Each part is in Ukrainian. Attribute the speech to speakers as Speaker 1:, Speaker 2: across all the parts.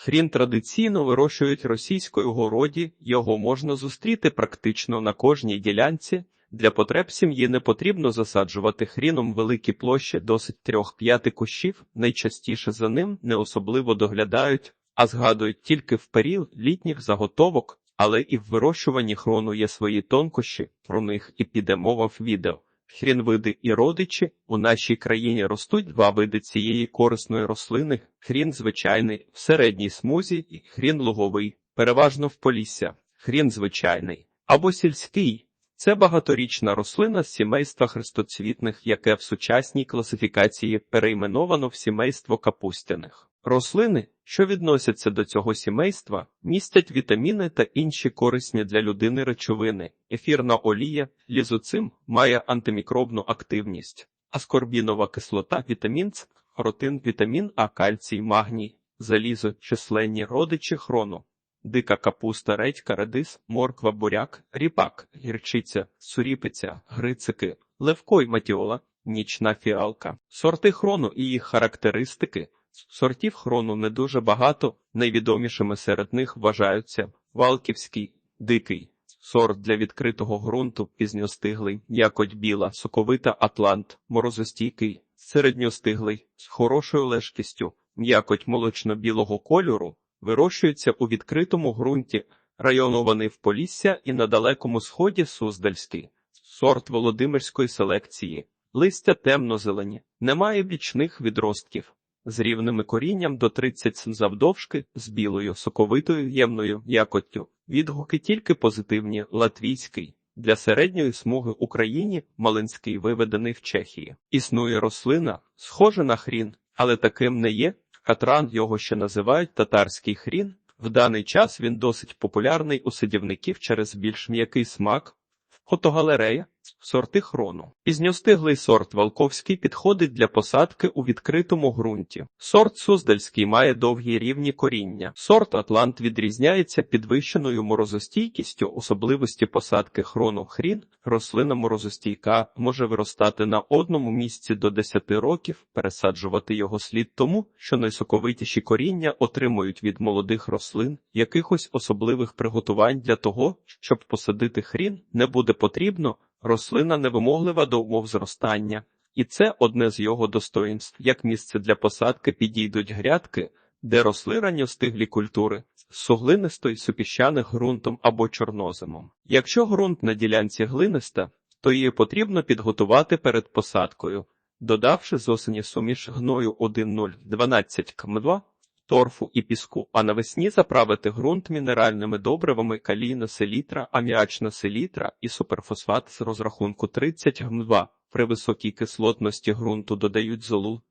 Speaker 1: Хрін традиційно вирощують російською городі, його можна зустріти практично на кожній ділянці. Для потреб сім'ї не потрібно засаджувати хріном великі площі досить трьох-п'яти кущів, найчастіше за ним не особливо доглядають, а згадують тільки в період літніх заготовок, але і в вирощуванні хрону є свої тонкощі, про них і піде мова в відео. Хрінвиди і родичі у нашій країні ростуть два види цієї корисної рослини: хрін звичайний в середній смузі і хрін луговий, переважно в полісся, хрін звичайний або сільський. Це багаторічна рослина з сімейства хрестоцвітних, яке в сучасній класифікації перейменовано в сімейство капустяних. Рослини, що відносяться до цього сімейства, містять вітаміни та інші корисні для людини речовини. Ефірна олія, лізоцим має антимікробну активність, аскорбінова кислота, вітамін С, ротин, вітамін А, кальцій, магній, залізо, численні родичі хрону. Дика капуста, редька, редис, морква, буряк, ріпак, гірчиця, суріпиця, грицики, левко й матіола, нічна фіалка. Сорти хрону і їх характеристики. Сортів хрону не дуже багато, найвідомішими серед них вважаються Валківський, дикий, сорт для відкритого ґрунту, пізньостиглий, якоть біла, соковита Атлант, морозостійкий, середньостиглий, з хорошою лежкістю, м'якоть молочно-білого кольору, вирощується у відкритому ґрунті, районований в Полісся і на далекому сході Суздальський, сорт Володимирської селекції, листя темно-зелені, немає бічних відростків. З рівними корінням до 30 см завдовжки, з білою соковитою ємною якоттю. Відгуки тільки позитивні латвійський. Для середньої смуги Україні Малинський виведений в Чехії. Існує рослина, схожа на хрін, але таким не є. Катран його ще називають татарський хрін. В даний час він досить популярний у садівників через більш м'який смак. Фотогалерея сорти хрону. Пізньостиглий сорт Валковський підходить для посадки у відкритому ґрунті. Сорт Суздальський має довгі рівні коріння. Сорт Атлант відрізняється підвищеною морозостійкістю особливості посадки хрону хрін. Рослина морозостійка може виростати на одному місці до 10 років, пересаджувати його слід тому, що найсоковитіші коріння отримують від молодих рослин якихось особливих приготувань для того, щоб посадити хрін, не буде потрібно. Рослина невимоглива до умов зростання, і це одне з його достоїнств. Як місце для посадки підійдуть грядки, де росли ранньостиглі культури, суглинисто й супіщаних ґрунтом або чорноземом. Якщо ґрунт на ділянці глиниста, то її потрібно підготувати перед посадкою, додавши з осені суміш гною 1,012 км2, торфу і піску, а навесні заправити ґрунт мінеральними добривами калійна селітра, аміачна селітра і суперфосфат з розрахунку 30 гм2. При високій кислотності ґрунту додають золу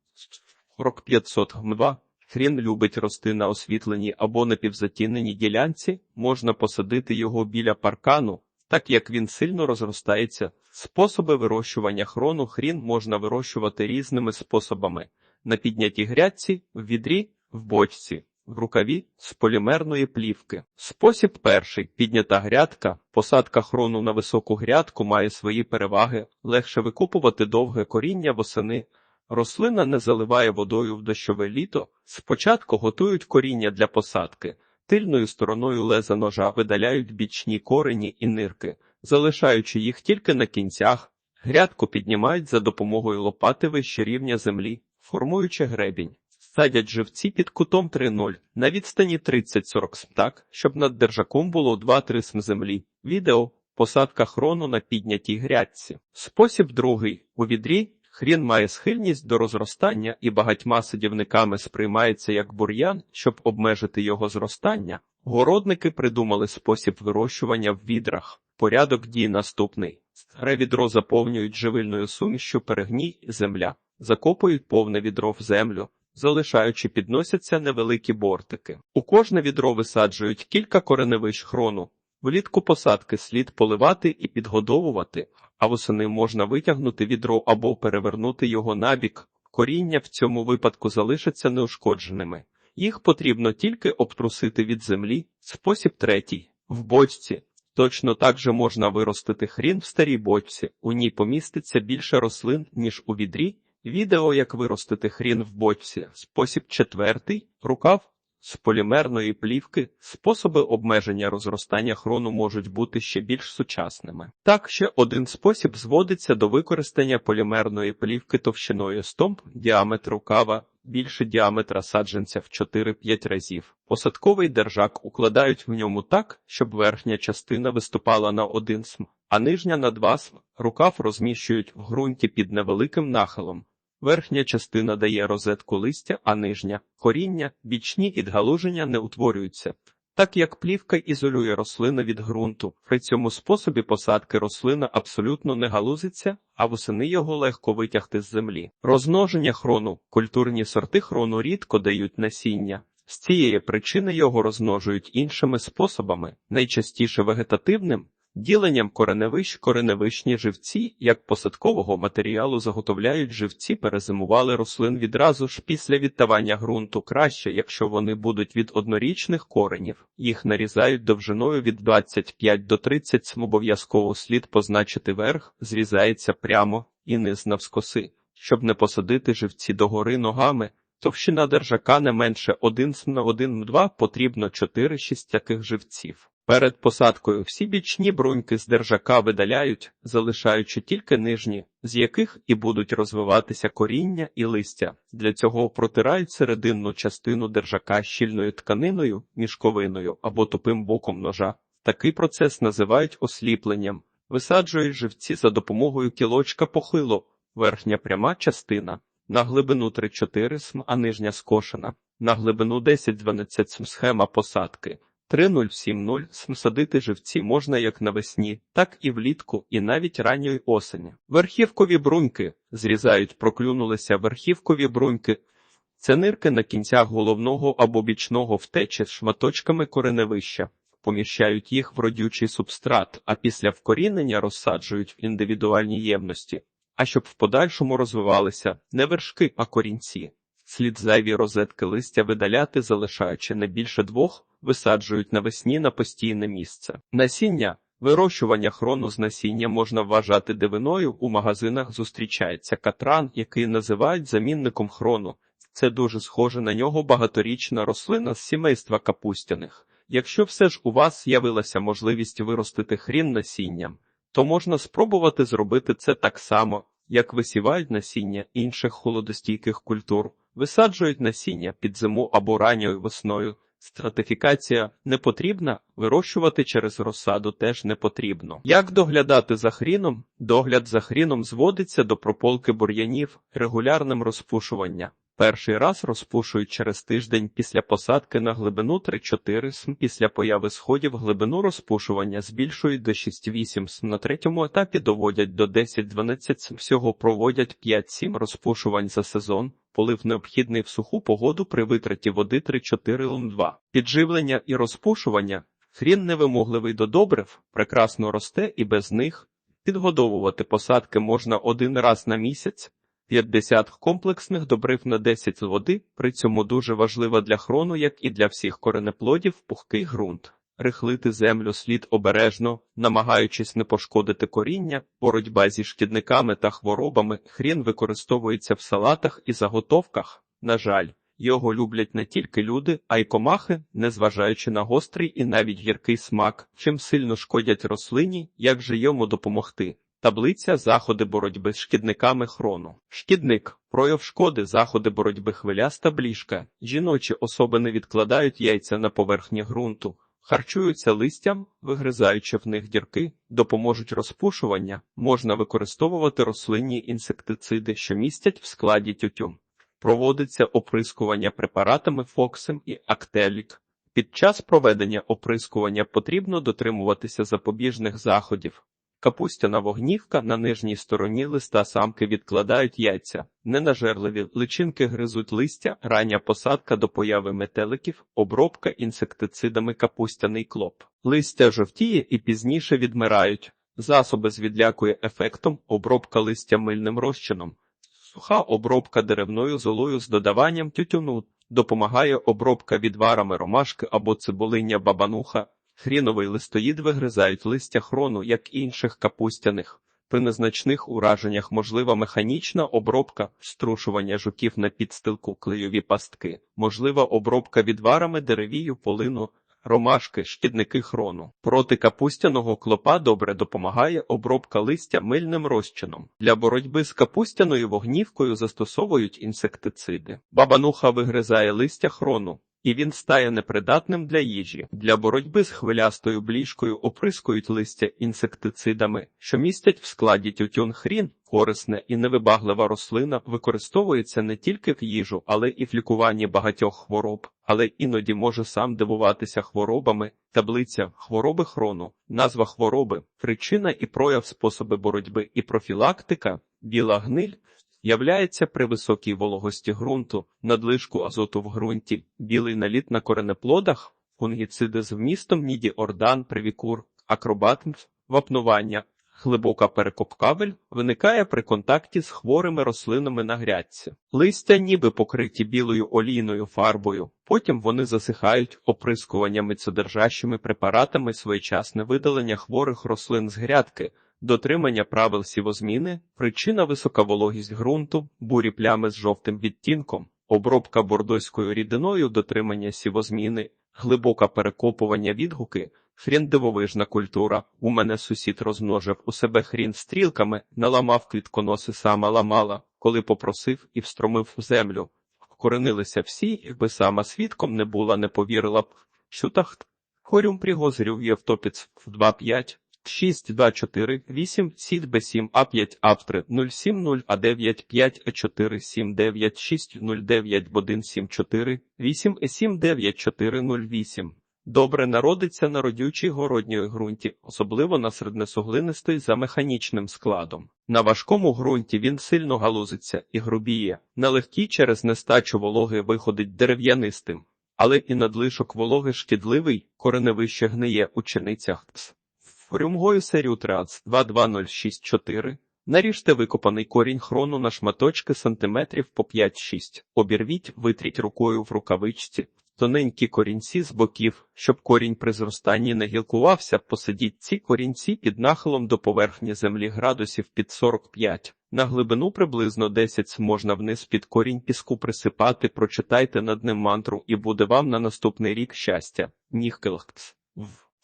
Speaker 1: 4500 гм2. Хрін любить рости на освітленій або напівзатіненій ділянці, можна посадити його біля паркану, так як він сильно розростається. Способи вирощування хрону хрін можна вирощувати різними способами. На піднятій грядці, в відрі, в бочці, в рукаві з полімерної плівки. Спосіб перший піднята грядка. Посадка хрону на високу грядку має свої переваги, легше викупувати довге коріння восени. Рослина не заливає водою в дощове літо. Спочатку готують коріння для посадки. Тильною стороною леза ножа видаляють бічні корені і нирки, залишаючи їх тільки на кінцях. Грядку піднімають за допомогою лопати вище рівня землі, формуючи гребінь. Садять живці під кутом 3,0 на відстані 30-40 см так, щоб над держаком було 2-3 см землі. Відео посадка хрону на піднятій грядці. Спосіб другий у відрі хрін має схильність до розростання і багатьма садівниками сприймається як бур'ян, щоб обмежити його зростання. Городники придумали спосіб вирощування в відрах. Порядок дій наступний: старе відро заповнюють живильною сумішю перегній земля, закопують повне відро в землю залишаючи підносяться невеликі бортики. У кожне відро висаджують кілька кореневищ хрону. Влітку посадки слід поливати і підгодовувати, а восени можна витягнути відро або перевернути його набік. Коріння в цьому випадку залишаться неушкодженими. Їх потрібно тільки обтрусити від землі. Спосіб третій в бочці. Точно так же можна виростити хрін в старій бочці. У ній поміститься більше рослин, ніж у відрі, Відео, як виростити хрін в бочці. Спосіб четвертий. Рукав з полімерної плівки, способи обмеження розростання хрону можуть бути ще більш сучасними. Так, ще один спосіб зводиться до використання полімерної плівки товщиною стомп, діаметр рукава, більше діаметра саджанця в 4-5 разів. Посадковий держак укладають в ньому так, щоб верхня частина виступала на один см, а нижня на два см. Рукав розміщують в ґрунті під невеликим нахилом. Верхня частина дає розетку листя, а нижня коріння, бічні відгалуження не утворюються. Так як плівка ізолює рослину від ґрунту, при цьому способі посадки рослина абсолютно не галузиться, а восени його легко витягти з землі. Розмноження хрону. Культурні сорти хрону рідко дають насіння. З цієї причини його розмножують іншими способами, найчастіше вегетативним, Діленням кореневищ кореневищні живці, як посадкового матеріалу заготовляють живці, перезимували рослин відразу ж після відтавання ґрунту краще, якщо вони будуть від однорічних коренів. Їх нарізають довжиною від 25 до 30 см. Обов'язково слід позначити верх, зрізається прямо і низ навскоси, щоб не посадити живці догори ногами. Товщина держака не менше 1 см на 1 потрібно 4-6 таких живців. Перед посадкою всі бічні бруньки з держака видаляють, залишаючи тільки нижні, з яких і будуть розвиватися коріння і листя. Для цього протирають серединну частину держака щільною тканиною, мішковиною або тупим боком ножа. Такий процес називають осліпленням. Висаджують живці за допомогою кілочка похило, верхня пряма частина, на глибину 3-4 см, а нижня скошена, на глибину 10-12 см схема посадки. 3070 садити живці можна як навесні, так і влітку, і навіть ранньої осені. Верхівкові бруньки зрізають, проклюнулися верхівкові бруньки. Це нирки на кінцях головного або бічного втечі з шматочками кореневища, поміщають їх в родючий субстрат, а після вкорінення розсаджують в індивідуальні ємності, а щоб в подальшому розвивалися не вершки, а корінці. Слід зайві розетки листя видаляти, залишаючи не більше двох висаджують навесні на постійне місце. Насіння вирощування хрону з насіння можна вважати дивиною. У магазинах зустрічається катран, який називають замінником хрону. Це дуже схоже на нього багаторічна рослина з сімейства капустяних. Якщо все ж у вас з'явилася можливість виростити хрін насінням, то можна спробувати зробити це так само, як висівають насіння інших холодостійких культур, висаджують насіння під зиму або ранньою весною. Стратифікація не потрібна, вирощувати через розсаду теж не потрібно. Як доглядати за хріном? Догляд за хріном зводиться до прополки бур'янів регулярним розпушуванням. Перший раз розпушують через тиждень після посадки на глибину 3-4 см. Після появи сходів глибину розпушування збільшують до 6-8 см. На третьому етапі доводять до 10-12 см. Всього проводять 5-7 розпушувань за сезон. Полив необхідний в суху погоду при витраті води 3-4 лм 2. Підживлення і розпушування. Хрін невимогливий до добрив, прекрасно росте і без них. Підгодовувати посадки можна один раз на місяць. 50 комплексних добрив на 10 води, при цьому дуже важлива для хрону, як і для всіх коренеплодів, пухкий ґрунт. Рихлити землю слід обережно, намагаючись не пошкодити коріння, боротьба зі шкідниками та хворобами, хрін використовується в салатах і заготовках. На жаль, його люблять не тільки люди, а й комахи, незважаючи на гострий і навіть гіркий смак, чим сильно шкодять рослині, як же йому допомогти. Таблиця заходи боротьби з шкідниками хрону. Шкідник, прояв шкоди, заходи боротьби хвиляста бліжка. Жіночі особи не відкладають яйця на поверхні ґрунту, харчуються листям, вигризаючи в них дірки, допоможуть розпушування. Можна використовувати рослинні інсектициди, що містять в складі тютюн. Проводиться оприскування препаратами Фоксим і Актелік. Під час проведення оприскування потрібно дотримуватися запобіжних заходів. Капустяна вогнівка на нижній стороні листа самки відкладають яйця, ненажерливі личинки гризуть листя, рання посадка до появи метеликів, обробка інсектицидами капустяний клоп. Листя жовтіє і пізніше відмирають. Засоби з відлякує ефектом, обробка листя мильним розчином. Суха обробка деревною золою з додаванням тютюну. Допомагає обробка відварами ромашки або цибулиння бабануха. Хріновий листоїд вигризають листя хрону, як інших капустяних. При незначних ураженнях можлива механічна обробка, струшування жуків на підстилку, клейові пастки, можлива обробка відварами деревію, полину, ромашки, шкідники хрону. Проти капустяного клопа добре допомагає обробка листя мильним розчином. Для боротьби з капустяною вогнівкою застосовують інсектициди. Бабануха вигризає листя хрону. І він стає непридатним для їжі. Для боротьби з хвилястою бліжкою оприскують листя інсектицидами, що містять в складі тютюн хрін. Корисна і невибаглива рослина використовується не тільки в їжу, але і в лікуванні багатьох хвороб, але іноді може сам дивуватися хворобами. Таблиця хвороби хрону, назва хвороби, причина і прояв способи боротьби і профілактика, біла гниль. Являється при високій вологості ґрунту, надлишку азоту в ґрунті, білий наліт на коренеплодах, фунгіциди з вмістом нідіордан, привікур, акробатм, вапнування, глибока перекопкавель виникає при контакті з хворими рослинами на грядці. Листя ніби покриті білою олійною фарбою, потім вони засихають оприскуваннями цидержащими препаратами своєчасне видалення хворих рослин з грядки. Дотримання правил сівозміни, причина висока вологість ґрунту, бурі плями з жовтим відтінком, обробка бордоською рідиною, дотримання сівозміни, глибоке перекопування відгуки, хрін дивовижна культура. У мене сусід розмножив у себе хрін стрілками, наламав квітконоси сама ламала, коли попросив і встромив в землю. Вкоренилися всі, якби сама свідком не була, не повірила б. Шутахт. Хорюм пригозрів Євтопіц в 2-5. 6, 2, 4, 8, сід, Б, 7, А, 5, А, 3, 0, 7, 0, А, 9, 5, А, 4, 7, 9, 6, 0, 9, 1, 7, 4, 8, Е, 7, 9, 4, 0, 8. Добре народиться на родючій городньої ґрунті, особливо на середнесуглинистий за механічним складом. На важкому ґрунті він сильно галузиться і грубіє, на легкій через нестачу вологи виходить дерев'янистим, але і надлишок вологи шкідливий, кореневище гниє у чиницях. Форюмгою серію трац 22064 Наріжте викопаний корінь хрону на шматочки сантиметрів по 5-6. Обірвіть, витріть рукою в рукавичці, тоненькі корінці з боків, щоб корінь при зростанні не гілкувався, посадіть ці корінці під нахилом до поверхні землі градусів під 45. На глибину приблизно 10 можна вниз під корінь піску присипати, прочитайте над ним мантру і буде вам на наступний рік щастя. Ніхкелхц.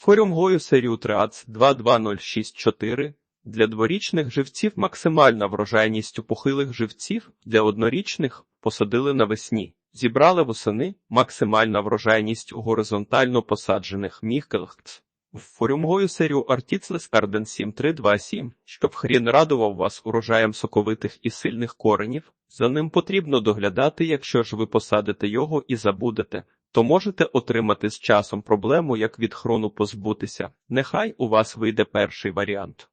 Speaker 1: Форюмгою серію трац 22064 для дворічних живців максимальна врожайність у похилих живців, для однорічних посадили навесні. Зібрали восени максимальна врожайність у горизонтально посаджених міхкелхц. Форюмгою серію Артіцлес Арден 7327, щоб хрін радував вас урожаєм соковитих і сильних коренів, за ним потрібно доглядати, якщо ж ви посадите його і забудете, то можете отримати з часом проблему, як від хрону позбутися. Нехай у вас вийде перший варіант.